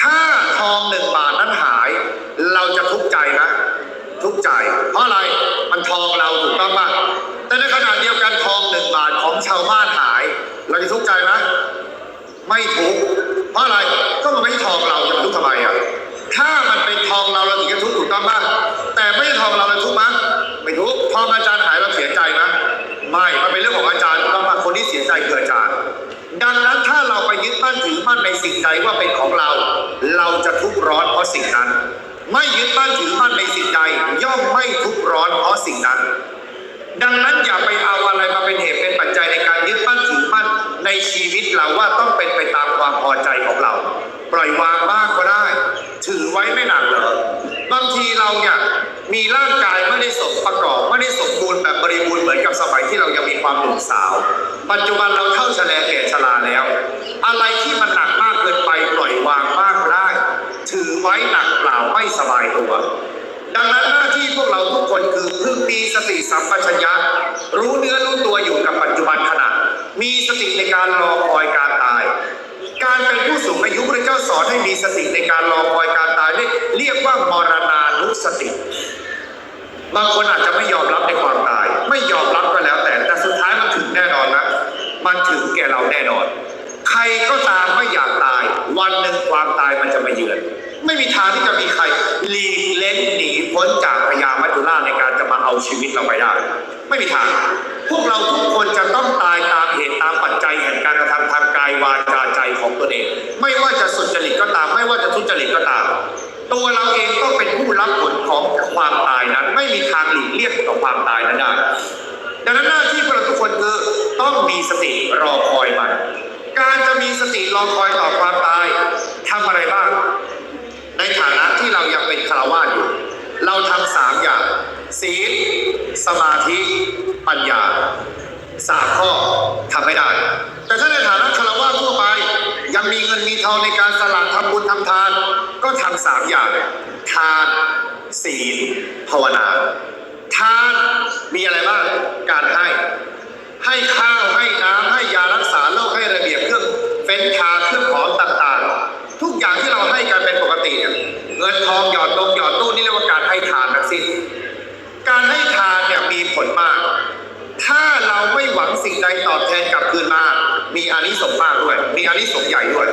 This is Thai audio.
ถ้าทองหนึ่งบาทนั้นหาย เราจะทุกข์ใจนะ ทุกข์ใจ เพราะอะไรมันทองเราถูกต้องปะแต่ในขณะเดียวกันทองหนึ่งบาทของชาวบ้านหาย เราจะทุกข์ใจไหมไม่ทุกข์เพราะอะไรก็มันไม่ทองเราจะทุกข์ทำไมอะถ้ามันเป็นทองเราเราถึงจะทุกข์ถูกต้องปะแต่ไม่ใช่ทองเราเราทุกข์มั้ยไม่ทุกข์ทองอาจารย์หายเราเสียใจนะไม่มันเป็นเรื่องของอาจารย์ถูกต้องปะคนที่เสียใจคือ ในสิ่งใดว่าเป็นของเรา เราจะทุกข์ร้อนเพราะสิ่งนั้น ไม่ยึดมั่นถือมั่นในสิ่งใดย่อมไม่ทุกข์ร้อนเพราะสิ่งนั้น ดังนั้นอย่าไปเอาอะไรมาเป็นเหตุเป็นปัจจัยในการยึดมั่นถือมั่นในชีวิตเราว่าต้องเป็นไปตามความพอใจของเรา ปล่อยวางบ้างก็ได้ ถือไว้ไม่หนักเหรอบางทีเราเนี่ยมีร่างกายไม่ได้สมประกอบไม่ได้สมบูรณ์แบบบริบูรณ์เหมือนกับสมัยที่เรายังมีความหนุ่มสาว ปัจจุบันเราเท่าชะแลแก่ชราแล้ว อะไรที่มันหนักมากเกินไปปล่อยวางบ้างก็ได้ ถือไว้หนักเปล่าไม่สบายตัว ดังนั้นหน้าที่พวกเราทุกคนคือพึงมีสติสัมปชัญญะรู้เนื้อรู้ตัวอยู่กับปัจจุบันขณะ มีสติในการรอคอยการตาย การเป็นผู้สูงอายุพระเจ้าสอนให้มีสติในการรอคอยการตายเรียกเรียกว่ามรณานุสติ บางคนอาจจะไม่ยอมรับในความตาย รก็ตามไม่อยากตาย วันหนึ่งความตายมันจะมาเยือน ไม่มีทางที่จะมีใครหลีกเล้นหนีพ้นจากพยามัจจุราชในการจะมาเอาชีวิตเราไปได้ ไม่มีทาง พวกเราทุกคนจะต้องตายตามเหตุตามปัจจัยแห่งการกระทำทางกายวาจาใจของตนเอง ไม่ว่าจะสุจริตก็ตาม ไม่ว่าจะทุจริตก็ตาม ตัวเราเองต้องเป็นผู้รับผลของความตายนั้น ไม่มีทางหลีกเลี่ยงต่อความตายนั้นได้ดังนั้นหน้าที่พวกเราทุกคนคือต้องมีสติรอคอยมัน การจะมีสติรอคอยต่อความตายทำอะไรบ้าง ในฐานะที่เรายังเป็นคารวาสอยู่ เราทำสามอย่าง ศีล สมาธิ ปัญญาสามข้อทำไม่ได้ แต่ถ้าในฐานะคารวาสทั่วไป ยังมีเงินมีทองในการสละทำบุญทำทาน ก็ทำสามอย่างทานศีลภาวนา ทานมีอะไรบ้าง การให้ ให้ข้าวให้น้ำให้ยารักษาโรคให้ระเบียบเครื่องเฟ้นชาเครื่องหอมต่างๆ ทุกอย่างที่เราให้กันเป็นปกติเนี่ยเงินทองหยอดตรงหยอดตู้นี่เรียกว่าการให้ทานทั้งสิ้นการให้ทานเนี่ยมีผลมาก ถ้าเราไม่หวังสิ่งใดตอบแทนกลับคืนมา มีอานิสงส์มากด้วย มีอานิสงส์ใหญ่ด้วย